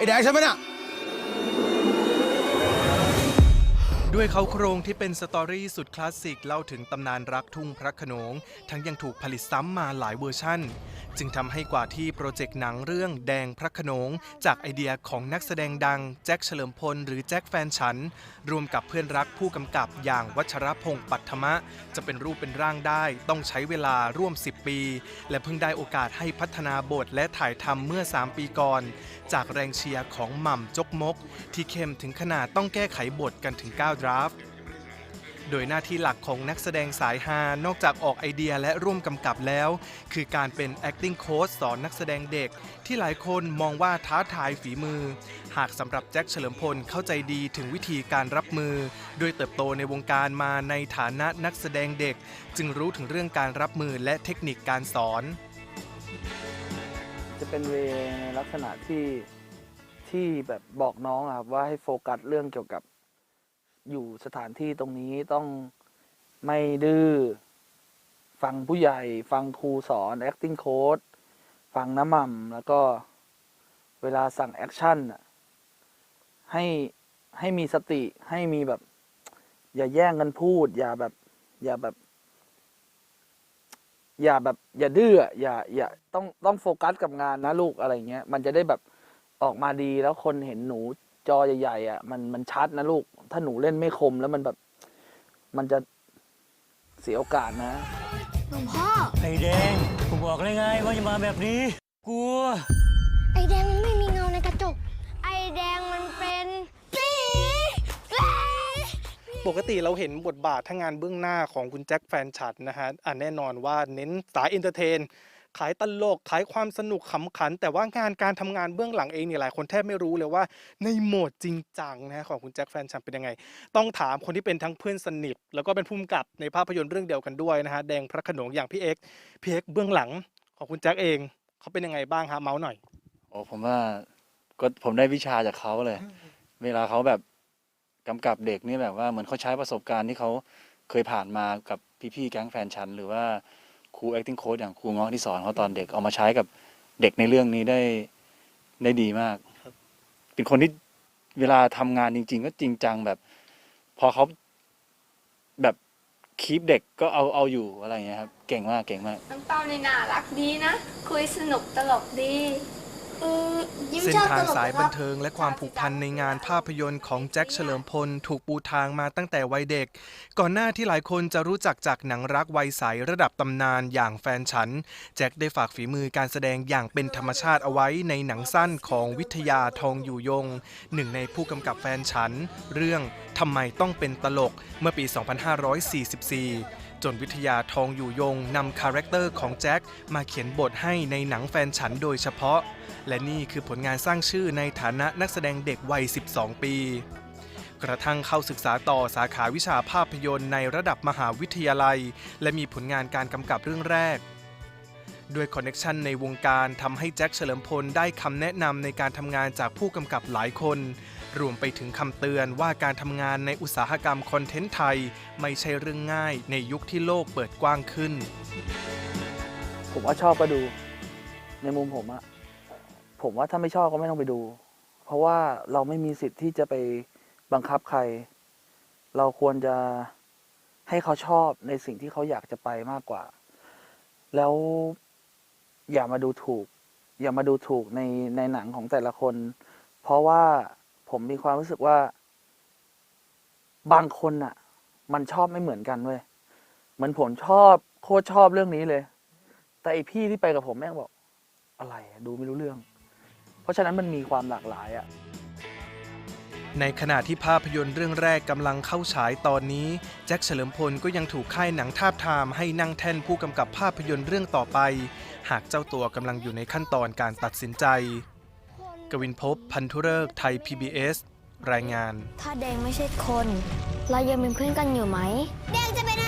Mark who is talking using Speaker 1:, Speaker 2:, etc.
Speaker 1: এটা আসবে না।
Speaker 2: ด้วยเขาโครงที่เป็นสตอรี่สุดคลาสสิกเล่าถึงตำนานรักทุ่งพระขนง ทั้งยังถูกผลิตซ้ำมาหลายเวอร์ชั่น จึงทำให้กว่าที่โปรเจกต์หนังเรื่องแดงพระขนง จากไอเดียของนักแสดงดัง แจ็คเฉลิมพลหรือแจ็คแฟนฉัน รวมกับเพื่อนรักผู้กำกับอย่างวัชรพงศ์ปัทมะ จะเป็นรูปเป็นร่างได้ ต้องใช้เวลาร่วม 10 ปี และเพิ่งได้โอกาสให้พัฒนาบทและถ่ายทำเมื่อ 3 ปีก่อน จากแรงเชียร์ของหม่ำจกมก ที่เข้มถึงขนาดต้องแก้ไขบทกันถึง9ดราฟต์โดยหน้าที่หลักของนักแสดงสายฮานอกจากออกไอเดียและร่วมกำกับแล้ว คือการเป็น acting coach สอนนักแสดงเด็ก ที่หลายคนมองว่าท้าทายฝีมือ หากสำหรับแจ็คเฉลิมพลเข้าใจดีถึงวิธีการรับมือ โดยเติบโตในวงการมาในฐานะนักแสดงเด็ก จึงรู้ถึงเรื่องการรับมือและเทคนิคการสอน
Speaker 3: จะเป็นเวในลักษณะที่ที่แบบบอกน้องอะครับว่าให้โฟกัสเรื่องเกี่ยวกับ อยู่สถานที่ตรงนี้ต้องไม่ดื้อฟังผู้ใหญ่ ฟังครูสอน acting coach ฟังน้ำม่ำแล้วก็เวลาสั่งแอคชั่นอะให้ให้มีสติให้มีแบบ อย่าแย่งกันพูด อย่าแบบ อย่าแบบ อย่าแบบ อย่าดื้ออย่า อย่าต้องต้องโฟกัสกับงานนะลูกอะไรเงี้ย มันจะได้แบบออกมาดีแล้วคนเห็นหนู จอใหญ่ๆอะมันมันชัดนะลูก ถ้าหนูเล่นไม่คมแล้วมันแบบ มันจะเสียโอกาสนะ
Speaker 4: หลวงพ่อ
Speaker 5: ไอ้แดงกูบอกเลยไงว่าจะมาแบบนี้กลัว
Speaker 4: ไอแดงมันไม่มีเงาในกระจก ไอแดงมันเป็นสีเอ้ย
Speaker 2: ปกติเราเห็นบทบาททั้งงานเบื้องหน้าของคุณแจ็คแฟนฉันนะฮะอะแน่นอนว่าเน้นสายเอนเตอร์เทน ขายตลก ขายความสนุกขำขัน แต่ว่างานการทำงานเบื้องหลังเองเนี่ยหลายคนแทบไม่รู้เลยว่าในโหมดจริงจังนะฮะของคุณแจ็คแฟนฉันเป็นยังไง ต้องถามคนที่เป็นทั้งเพื่อนสนิท แล้วก็เป็นผู้กำกับในภาพยนตร์เรื่องเดียวกันด้วยนะฮะแดงพระโขนงอย่างพี่เอ็กซ์พี่เอ็กซ์เบื้องหลังของคุณแจ็คเองเขาเป็นยังไงบ้างฮะเมาส์หน่อย
Speaker 6: โอ้ผมว่าก็ผมได้วิชาจากเขาเลย เวลาเขาแบบกำกับเด็กนี่แบบว่าเหมือนเขาใช้ประสบการณ์ที่เขาเคยผ่านมากับพี่ๆแก๊งแฟนฉัน หรือว่า ครู acting coach อย่างครูเงาะที่สอนเขาตอนเด็กเอามาใช้กับเด็กในเรื่องนี้ได้ได้ดีมาก
Speaker 2: ครับ
Speaker 6: เป็นคนที่เวลาทำงานจริง ๆ ก็จริงจังแบบ พอเขาแบบคีปเด็กก็เอาเอาอยู่อะไรอย่างเงี้ยครับ เก่งมากเก่งมาก
Speaker 7: น้องเปานี่น่ารักดีนะ คุยสนุกตลกดี
Speaker 4: อืมยิ้ม
Speaker 2: เส้น
Speaker 4: ชอบ
Speaker 2: ทา
Speaker 4: ต
Speaker 2: ง
Speaker 4: ลก
Speaker 2: สายบันเทิงและความผูกพันในงานภาพยนตร์ของแจ็คเฉลิมพล ถูกปูทางมาตั้งแต่วัยเด็ก ก่อนหน้าที่หลายคนจะรู้จักจากหนังรักวัยใสระดับตำนานอย่างแฟนฉัน แจ็คได้ฝากฝีมือการแสดงอย่างเป็นธรรมชาติเอาไว้ในหนังสั้นของวิทยาทองอยู่ยง หนึ่งในผู้กำกับแฟนฉัน เรื่องทำไมต้องเป็นตลกเมื่อปี 2544 จนวิทยาทองอยู่ยงนำคาแรคเตอร์ของแจ็คมาเขียนบทให้ในหนังแฟนฉันโดยเฉพาะ และนี่คือผลงานสร้างชื่อในฐานะนักแสดงเด็กวัย 12 ปี กระทั่งเข้าศึกษาต่อสาขาวิชาภาพยนตร์ในระดับมหาวิทยาลัย และมีผลงานการกำกับเรื่องแรกด้วยคอนเน็ชันในวงการทำให้แจ็คเฉลิมพลได้คำแนะนำในการทำงานจากผู้กำกับหลายคน รวมไปถึงคำเตือนว่าการทำงานในอุตสาหกรรมคอนเทนต์ไทย ไม่ใช่เรื่องง่ายในยุคที่โลกเปิดกว้างขึ้น
Speaker 3: ผมว่าชอบก็ดู ในมุมผมอะผมว่าถ้าไม่ชอบก็ไม่ต้องไปดู เพราะว่าเราไม่มีสิทธิ์ที่จะไปบังคับใคร เราควรจะให้เขาชอบในสิ่งที่เขาอยากจะไปมากกว่า แล้วอย่ามาดูถูก อย่ามาดูถูกในในหนังของแต่ละคน เพราะว่า ผมมีความรู้สึกว่า บางคนอะมันชอบไม่เหมือนกันเว้ยเหมือนผมชอบโคตรชอบเรื่องนี้เลย แต่ไอพี่ที่ไปกับผมแม่งบอก อะไรดูไม่รู้เรื่อง เพราะฉะนั้นมันมีความหลากหลายอะ
Speaker 2: ในขณะที่ภาพยนตร์เรื่องแรกกำลังเข้าฉายตอนนี้ แจ็คเฉลิมพลก็ยังถูกค่ายหนังทาบทามให้นั่งแท่นผู้กำกับภาพยนตร์เรื่องต่อไป หากเจ้าตัวกำลังอยู่ในขั้นตอนการตัดสินใจ กวินภพพันธุเริกษ์ไทย PBS รายงาน
Speaker 4: ถ้าแดงไม่ใช่คน เรายังเป็นเพื่อนกันอยู่ไหม แดงจะเป็นอะไร